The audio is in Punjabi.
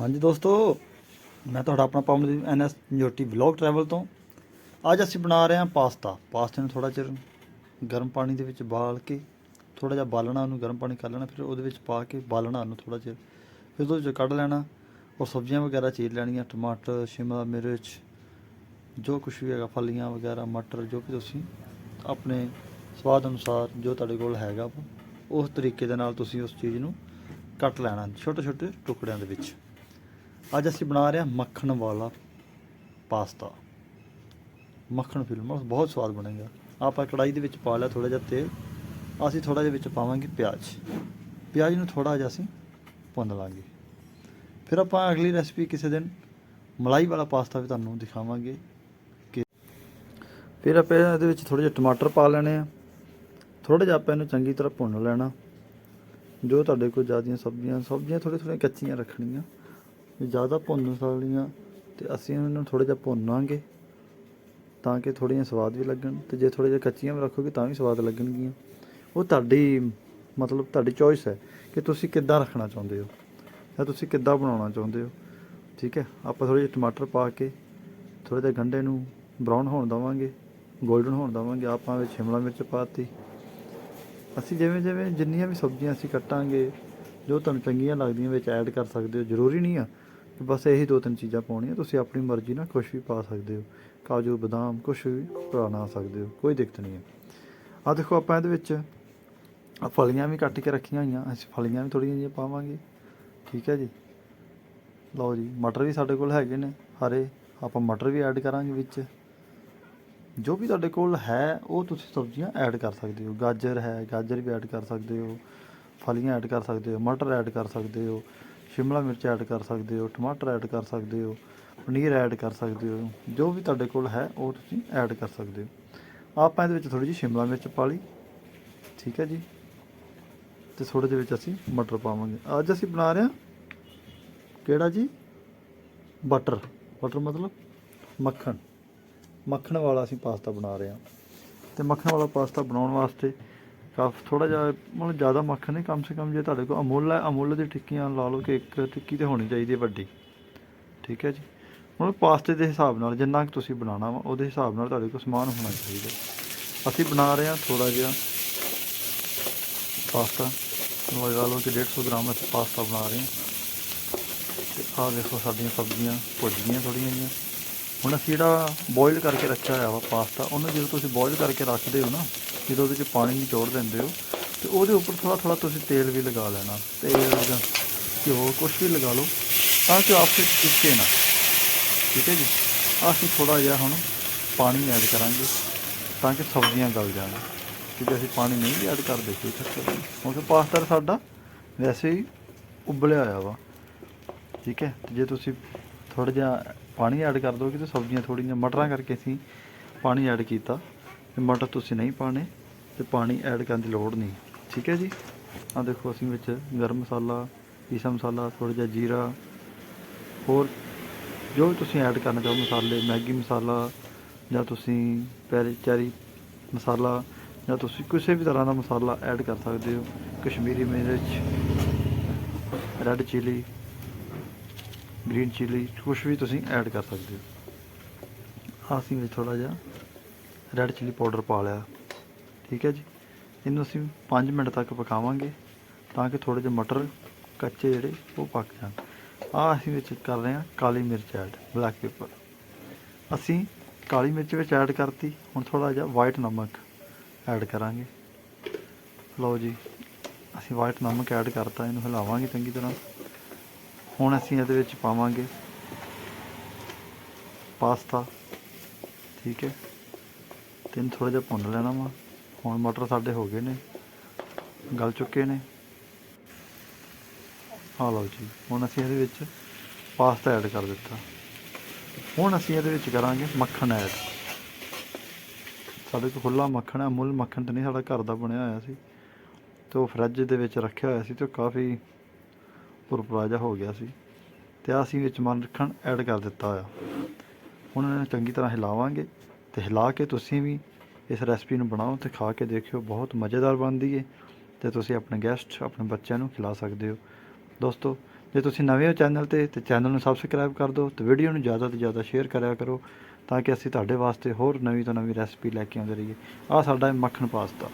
ਹਾਂਜੀ ਦੋਸਤੋ, ਮੈਂ ਤੁਹਾਡਾ ਆਪਣਾ Pavandeep N S Joti vlog travel ਤੋਂ। ਅੱਜ ਅਸੀਂ ਬਣਾ ਰਹੇ ਹਾਂ ਪਾਸਤਾ। ਪਾਸਤੇ ਨੂੰ ਥੋੜਾ ਚਿਰ ਗਰਮ ਪਾਣੀ ਦੇ ਵਿੱਚ ਬਾਲ ਕੇ ਥੋੜਾ ਜਿਹਾ ਬਾਲਣਾ, ਉਹਨੂੰ ਗਰਮ ਪਾਣੀ ਕਰ ਲੈਣਾ, ਫਿਰ ਉਹਦੇ ਵਿੱਚ ਪਾ ਕੇ ਬਾਲਣਾ ਉਹਨੂੰ ਥੋੜਾ ਚਿਰ। ਫਿਰ ਉਹਦੇ ਵਿੱਚੋਂ ਕੱਢ ਲੈਣਾ। ਔਰ ਸਬਜ਼ੀਆਂ ਵਗੈਰਾ ਚੀਰ ਲੈਣੀਆਂ, ਟਮਾਟਰ, ਸ਼ਿਮਲਾ ਮਿਰਚ, ਜੋ ਕੁਛ ਵੀ ਹੈਗਾ, ਫਲੀਆਂ ਵਗੈਰਾ, ਮਟਰ, ਜੋ ਵੀ ਤੁਸੀਂ ਆਪਣੇ ਸਵਾਦ ਅਨੁਸਾਰ ਜੋ ਤੁਹਾਡੇ ਕੋਲ ਹੈਗਾ ਉਸ ਤਰੀਕੇ ਦੇ ਨਾਲ ਤੁਸੀਂ ਉਸ ਚੀਜ਼ ਨੂੰ ਕੱਟ ਲੈਣਾ ਛੋਟੇ ਛੋਟੇ ਟੁਕੜਿਆਂ ਦੇ ਵਿੱਚ। ਅੱਜ ਅਸੀਂ ਬਣਾ ਰਹੇ ਹਾਂ ਮੱਖਣ ਵਾਲਾ ਪਾਸਤਾ। ਮੱਖਣ ਫਿਲਮ ਬਹੁਤ ਸਵਾਦ ਬਣੇਗਾ। ਆਪਾਂ ਕੜਾਈ ਦੇ ਵਿੱਚ ਪਾ ਲਿਆ ਥੋੜਾ ਜਿਹਾ ਤੇਲ। ਅਸੀਂ ਥੋੜਾ ਜਿਹਾ ਵਿੱਚ ਪਾਵਾਂਗੇ ਪਿਆਜ਼। ਪਿਆਜ਼ ਨੂੰ ਥੋੜਾ ਜਿਹਾ ਅਸੀਂ ਭੁੰਨ ਲਾਂਗੇ। ਫਿਰ ਆਪਾਂ ਅਗਲੀ ਰੈਸਪੀ ਕਿਸੇ ਦਿਨ ਮਲਾਈ ਵਾਲਾ ਪਾਸਤਾ ਵੀ ਤੁਹਾਨੂੰ ਦਿਖਾਵਾਂਗੇ ਕਿ ਫਿਰ ਆਪਾਂ ਇਹਦੇ ਵਿੱਚ ਥੋੜੇ ਜਿਹਾ ਟਮਾਟਰ ਪਾ ਲੈਣੇ ਆ। ਥੋੜਾ ਜਿਹਾ ਆਪਾਂ ਇਹਨੂੰ ਚੰਗੀ ਤਰ੍ਹਾਂ ਭੁੰਨ ਲੈਣਾ। ਜੋ ਤੁਹਾਡੇ ਕੋਲ ਜ਼ਿਆਦੀਆਂ ਸਬਜ਼ੀਆਂ ਸਬਜ਼ੀਆਂ ਥੋੜ੍ਹੀਆਂ ਥੋੜ੍ਹੀਆਂ ਕੱਚੀਆਂ ਰੱਖਣੀਆਂ। ਜ਼ਿਆਦਾ ਭੁੰਨ ਵਾਲੀਆਂ ਤੇ ਅਸੀਂ ਇਹਨਾਂ ਨੂੰ ਥੋੜਾ ਜਿਹਾ ਭੁੰਨਾਂਗੇ ਤਾਂ ਕਿ ਥੋੜ੍ਹੀਆਂ ਸਵਾਦ ਵੀ ਲੱਗਣ ਤੇ ਜੇ ਥੋੜ੍ਹਾ ਜਿਹਾ ਕੱਚੀਆਂ ਵੀ ਰੱਖੋਗੇ ਤਾਂ ਵੀ ਸਵਾਦ ਲੱਗਣਗੀਆਂ। ਉਹ ਤੁਹਾਡੀ ਮਤਲਬ ਤੁਹਾਡੀ ਚੋਇਸ ਹੈ ਕਿ ਤੁਸੀਂ ਕਿੱਦਾਂ ਰੱਖਣਾ ਚਾਹੁੰਦੇ ਹੋ ਜਾਂ ਤੁਸੀਂ ਕਿੱਦਾਂ ਬਣਾਉਣਾ ਚਾਹੁੰਦੇ ਹੋ। ਠੀਕ ਹੈ, ਆਪਾਂ ਥੋੜ੍ਹੇ ਜਿਹੇ ਟਮਾਟਰ ਪਾ ਕੇ ਥੋੜ੍ਹੇ ਜਿਹੇ ਗੰਢੇ ਨੂੰ ਬਰਾਊਨ ਹੋਣ ਦੇਵਾਂਗੇ 골ਡਨ ਹੋਣ ਦੇਵਾਂਗੇ, ਆਪਾਂ ਵਿੱਚ ਸ਼ਿਮਲਾ ਮਿਰਚ ਪਾਤੀ ਅਸੀਂ ਜਿਵੇਂ ਜਿਵੇਂ ਜਿੰਨੀਆਂ ਵੀ ਸਬਜ਼ੀਆਂ ਅਸੀਂ ਕੱਟਾਂਗੇ, ਜੋ ਤੁਹਾਨੂੰ ਚੰਗੀਆਂ ਲੱਗਦੀਆਂ ਵਿੱਚ ਐਡ ਕਰ ਸਕਦੇ ਹੋ, ਜ਼ਰੂਰੀ ਨਹੀਂ ਆ ਬਸ ਇਹੀ ਦੋ ਤਿੰਨ ਚੀਜ਼ਾਂ ਪਾਉਣੀਆਂ, ਤੁਸੀਂ ਆਪਣੀ ਮਰਜ਼ੀ ਨਾਲ ਕੁਝ ਵੀ ਪਾ ਸਕਦੇ ਹੋ। ਕਾਜੂ, ਬਦਾਮ ਕੁਝ ਵੀ ਬਣਾ ਸਕਦੇ ਹੋ, ਕੋਈ ਦਿੱਕਤ ਨਹੀਂ ਹੈ। ਆ ਦੇਖੋ ਆਪਾਂ ਇਹਦੇ ਵਿੱਚ ਆ ਫਲੀਆਂ ਵੀ ਕੱਟ ਕੇ ਰੱਖੀਆਂ ਹੋਈਆਂ, ਅਸੀਂ ਫਲੀਆਂ ਵੀ ਥੋੜ੍ਹੀਆਂ ਜਿਹੀਆਂ ਪਾਵਾਂਗੇ। ਠੀਕ ਹੈ ਜੀ? ਲਓ ਜੀ, ਮਟਰ ਵੀ ਸਾਡੇ ਕੋਲ ਹੈਗੇ ਨੇ, ਹਰੇ, ਆਪਾਂ ਮਟਰ ਵੀ ਐਡ ਕਰਾਂਗੇ ਵਿੱਚ। ਜੋ ਵੀ ਤੁਹਾਡੇ ਕੋਲ ਹੈ, ਉਹ ਤੁਸੀਂ ਸਬਜ਼ੀਆਂ ਐਡ ਕਰ ਸਕਦੇ ਹੋ। ਗਾਜਰ ਹੈ, ਗਾਜਰ ਵੀ ਐਡ ਕਰ ਸਕਦੇ ਹੋ, ਫਲੀਆਂ ਐਡ ਕਰ ਸਕਦੇ ਹੋ, ਮਟਰ ਐਡ ਕਰ ਸਕਦੇ ਹੋ। ਸ਼ਿਮਲਾ ਮਿਰਚ ਐਡ ਕਰ ਸਕਦੇ ਹੋ, ਟਮਾਟਰ ਐਡ ਕਰ ਸਕਦੇ ਹੋ, ਪਨੀਰ ਐਡ ਕਰ ਸਕਦੇ ਹੋ, ਜੋ ਵੀ ਤੁਹਾਡੇ ਕੋਲ ਹੈ, ਉਹ ਤੁਸੀਂ ਐਡ ਕਰ ਸਕਦੇ ਹੋ। ਆਪਾਂ ਇਹਦੇ ਵਿੱਚ ਥੋੜੀ ਜਿਹੀ ਸ਼ਿਮਲਾ ਮਿਰਚ ਪਾ ਲਈ, ਠੀਕ ਹੈ ਜੀ? ਤੇ ਥੋੜੇ ਜਿਹੇ ਵਿੱਚ ਅਸੀਂ ਮਟਰ ਪਾਵਾਂਗੇ। ਅੱਜ ਅਸੀਂ ਬਣਾ ਰਹੇ ਹਾਂ ਕਿਹੜਾ ਜੀ? ਬਟਰ। ਬਟਰ ਮਤਲਬ ਮੱਖਣ। ਮੱਖਣ ਵਾਲਾ ਅਸੀਂ ਪਾਸਤਾ ਬਣਾ ਰਹੇ ਹਾਂ। ਤੇ ਮੱਖਣ ਵਾਲਾ ਪਾਸਤਾ ਬਣਾਉਣ ਵਾਸਤੇ ਕਾਫ ਥੋੜਾ ਜਿਹਾ ਮਤਲਬ ਜ਼ਿਆਦਾ ਮੱਖਣ ਨਹੀਂ, ਕਮ ਸੇ ਕਮ ਜੇ ਤੁਹਾਡੇ ਕੋਲ ਅਮੁੱਲ ਹੈ, ਅਮੁੱਲ ਦੀ ਟਿੱਕੀਆਂ ਲਾ ਲਓ ਕਿ ਇੱਕ ਟਿੱਕੀ ਤੇ ਹੋਣੀ ਚਾਹੀਦੀ ਹੈ ਵੱਡੀ। ਠੀਕ ਹੈ ਜੀ? ਹੁਣ ਪਾਸਤੇ ਦੇ ਹਿਸਾਬ ਨਾਲ ਜਿੰਨਾ ਕਿ ਤੁਸੀਂ ਬਣਾਉਣਾ ਵਾ, ਉਹਦੇ ਹਿਸਾਬ ਨਾਲ ਤੁਹਾਡੇ ਕੋਲ ਸਮਾਨ ਹੋਣਾ ਚਾਹੀਦਾ। ਅਸੀਂ ਬਣਾ ਰਹੇ ਹਾਂ ਥੋੜਾ ਜਿਹਾ ਪਾਸਤਾ। ਲਗਾ ਲਓ ਕਿ 150 ਗ੍ਰਾਮ ਅਸੀਂ ਪਾਸਤਾ ਬਣਾ ਰਹੇ ਹਾਂ। ਤੇ ਆਹ ਦੇਖੋ ਸਾਡੀਆਂ ਸਬਜ਼ੀਆਂ ਭੁੱਜ ਗਈਆਂ ਥੋੜੀਆਂ ਜਿਹੀਆਂ। ਹੁਣ ਅਸੀਂ ਜਿਹੜਾ ਬੋਇਲ ਕਰਕੇ ਰੱਖਿਆ ਹੋਇਆ ਵਾ ਪਾਸਤਾ, ਉਹਨੂੰ ਜਦੋਂ ਤੁਸੀਂ ਬੋਇਲ ਕਰਕੇ ਰੱਖਦੇ ਹੋ ਨਾ, ਜਦੋਂ ਉਹਦੇ 'ਚ ਪਾਣੀ ਨਿਚੋੜ ਦਿੰਦੇ ਹੋ, ਤੇ ਉਹਦੇ ਉੱਪਰ ਥੋੜਾ ਥੋੜਾ ਤੁਸੀਂ ਤੇਲ ਵੀ ਲਗਾ ਲੈਣਾ। ਤੇਲ ਜਾਂ ਘਿਓ, ਕੁਛ ਵੀ ਲਗਾ ਲਓ, ਤਾਂ ਕਿ ਆਪਸੇ ਚਿਪਕੇ ਨਾ। ਠੀਕ ਹੈ ਜੀ? ਅਸੀਂ ਥੋੜਾ ਜਿਹਾ ਹੁਣ ਪਾਣੀ ਐਡ ਕਰਾਂਗੇ, ਤਾਂ ਕਿ ਸਬਜ਼ੀਆਂ ਗਲ ਜਾਣ। ਕਿਉਂਕਿ ਅਸੀਂ ਪਾਣੀ ਨਹੀਂ ਵੀ ਐਡ ਕਰਦੇ ਕੋਈ ਚੱਕਰ ਨਹੀਂ। ਕਿਉਂਕਿ ਪਾਸਤਾ ਸਾਡਾ ਵੈਸੇ ਹੀ ਉਬਲਿਆ ਹੋਇਆ ਵਾ। ਠੀਕ ਹੈ? ਤੇ ਜੇ ਤੁਸੀਂ ਥੋੜਾ ਜਿਹਾ ਪਾਣੀ ਐਡ ਕਰ ਦੋਗੇ ਤਾਂ ਸਬਜ਼ੀਆਂ ਥੋੜ੍ਹੀਆਂ ਮਟਰਾਂ ਕਰਕੇ ਅਸੀਂ ਪਾਣੀ ਐਡ ਕੀਤਾ। ਤੇ ਮਟਰ ਤੁਸੀਂ ਨਹੀਂ ਪਾਣੇ ਤੇ ਪਾਣੀ ਐਡ ਕਰਨ ਦੀ ਲੋੜ ਨਹੀਂ। ਠੀਕ ਹੈ ਜੀ? ਆ ਦੇਖੋ ਅਸੀਂ ਵਿੱਚ ਗਰਮ ਮਸਾਲਾ, ਪੀਸਾ ਮਸਾਲਾ ਥੋੜਾ ਜਿਹਾ ਜੀਰਾ, ਹੋਰ ਜੋ ਵੀ ਤੁਸੀਂ ਐਡ ਕਰਨਾ ਚਾਹੋ ਮਸਾਲੇ, ਮੈਗੀ ਮਸਾਲਾ ਜਾਂ ਤੁਸੀਂ ਪੈਰੀ ਚੈਰੀ ਮਸਾਲਾ ਜਾਂ ਤੁਸੀਂ ਕਿਸੇ ਵੀ ਤਰ੍ਹਾਂ ਦਾ ਮਸਾਲਾ ਐਡ ਕਰ ਸਕਦੇ ਹੋ। ਕਸ਼ਮੀਰੀ ਮਿਰਚ ਰੈੱਡ ਚਿਲੀ ਗ੍ਰੀਨ ਚਿੱਲੀ ਕੁਛ ਵੀ ਤੁਸੀਂ ਐਡ ਕਰ ਸਕਦੇ ਹੋ। ਆਹ ਅਸੀਂ ਵਿੱਚ ਥੋੜਾ ਜਿਹਾ ਰੈੱਡ ਚਿੱਲੀ ਪਾਊਡਰ ਪਾ ਲਿਆ। ਠੀਕ ਹੈ ਜੀ? ਇਹਨੂੰ ਅਸੀਂ 5 ਮਿੰਟ ਤੱਕ ਪਕਾਵਾਂਗੇ ਤਾਂ ਕਿ ਥੋੜੇ ਜਿਹੇ ਮਟਰ, ਕੱਚੇ ਜਿਹੜੇ, ਉਹ ਪੱਕ ਜਾਣ। ਆਹ ਅਸੀਂ ਵਿੱਚ ਕਰ ਰਹੇ ਹਾਂ ਕਾਲੀ ਮਿਰਚ ਐਡ ਬਲੈਕ ਪੇਪਰ ਅਸੀਂ ਕਾਲੀ ਮਿਰਚ ਵਿੱਚ ਐਡ ਕਰਤੀ, ਹੁਣ ਥੋੜਾ ਜਿਹਾ ਵਾਈਟ ਨਮਕ ਐਡ ਕਰਾਂਗੇ। ਲਓ ਜੀ, ਅਸੀਂ ਵਾਈਟ ਨਮਕ ਐਡ ਕਰਤਾ, ਇਹਨੂੰ ਹਿਲਾਵਾਂਗੇ ਚੰਗੀ ਤਰ੍ਹਾਂ। ਹੁਣ ਅਸੀਂ ਇਹਦੇ ਵਿੱਚ ਪਾਵਾਂਗੇ ਪਾਸਤਾ। ਠੀਕ ਹੈ। ਤਿੰਨ ਇਹਨੂੰ ਥੋੜਾ ਜਿਹਾ ਭੁੰਨ ਲੈਣਾ ਵਾ। ਹੁਣ ਮਟਰ ਸਾਡੇ ਹੋ ਗਏ ਨੇ। ਗਲ ਚੁੱਕੇ ਨੇ। ਆ ਲਓ ਜੀ। ਹੁਣ ਅਸੀਂ ਇਹਦੇ ਵਿੱਚ ਪਾਸਤਾ ਐਡ ਕਰ ਦਿੱਤਾ। ਹੁਣ ਅਸੀਂ ਇਹਦੇ ਵਿੱਚ ਕਰਾਂਗੇ ਮੱਖਣ ਐਡ। ਸਾਡੇ ਕੋਲ ਖੁੱਲਾ ਮੱਖਣ ਹੈ। ਮੁੱਲ ਮੱਖਣ ਤੇ ਨਹੀਂ, ਸਾਡਾ ਘਰ ਦਾ ਬਣਿਆ ਹੋਇਆ ਸੀ। ਤੇ ਉਹ ਫਰਿੱਜ ਦੇ ਵਿੱਚ ਰੱਖਿਆ ਹੋਇਆ ਸੀ ਤੇ ਉਹ ਕਾਫੀ ਭੁਰਭੁਰਾ ਜਿਹਾ ਹੋ ਗਿਆ ਸੀ ਤੇ ਆਹ ਅਸੀਂ ਵਿੱਚ ਮਨ ਰੱਖਣ ਐਡ ਕਰ ਦਿੱਤਾ ਹੋਇਆ। ਹੁਣ ਇਹਨੂੰ ਚੰਗੀ ਤਰ੍ਹਾਂ ਹਿਲਾਵਾਂਗੇ ਤੇ ਹਿਲਾ ਕੇ ਤੁਸੀਂ ਵੀ ਇਸ ਰੈਸਪੀ ਨੂੰ ਬਣਾਓ ਤੇ ਖਾ ਕੇ ਦੇਖਿਓ, ਬਹੁਤ ਮਜ਼ੇਦਾਰ ਬਣਦੀ ਹੈ ਤੇ ਤੁਸੀਂ ਆਪਣੇ ਗੈਸਟ ਆਪਣੇ ਬੱਚਿਆਂ ਨੂੰ ਖਿਲਾ ਸਕਦੇ ਹੋ। ਦੋਸਤੋ, ਜੇ ਤੁਸੀਂ ਨਵੇਂ ਹੋ ਚੈਨਲ ਤੇ ਤੇ ਚੈਨਲ ਨੂੰ ਸਬਸਕ੍ਰਾਈਬ ਕਰ ਦਿਓ ਤੇ ਵੀਡੀਓ ਨੂੰ ਜ਼ਿਆਦਾ ਤੋਂ ਜ਼ਿਆਦਾ ਸ਼ੇਅਰ ਕਰਿਆ ਕਰੋ ਤਾਂ ਕਿ ਅਸੀਂ ਤੁਹਾਡੇ ਵਾਸਤੇ ਹੋਰ ਨਵੀਂ ਤੋਂ ਨਵੀਂ ਰੈਸਪੀ ਲੈ ਕੇ ਆਉਂਦੇ ਰਹੀਏ। ਆਹ ਸਾਡਾ ਹੈ ਮੱਖਣ ਪਾਸਤਾ।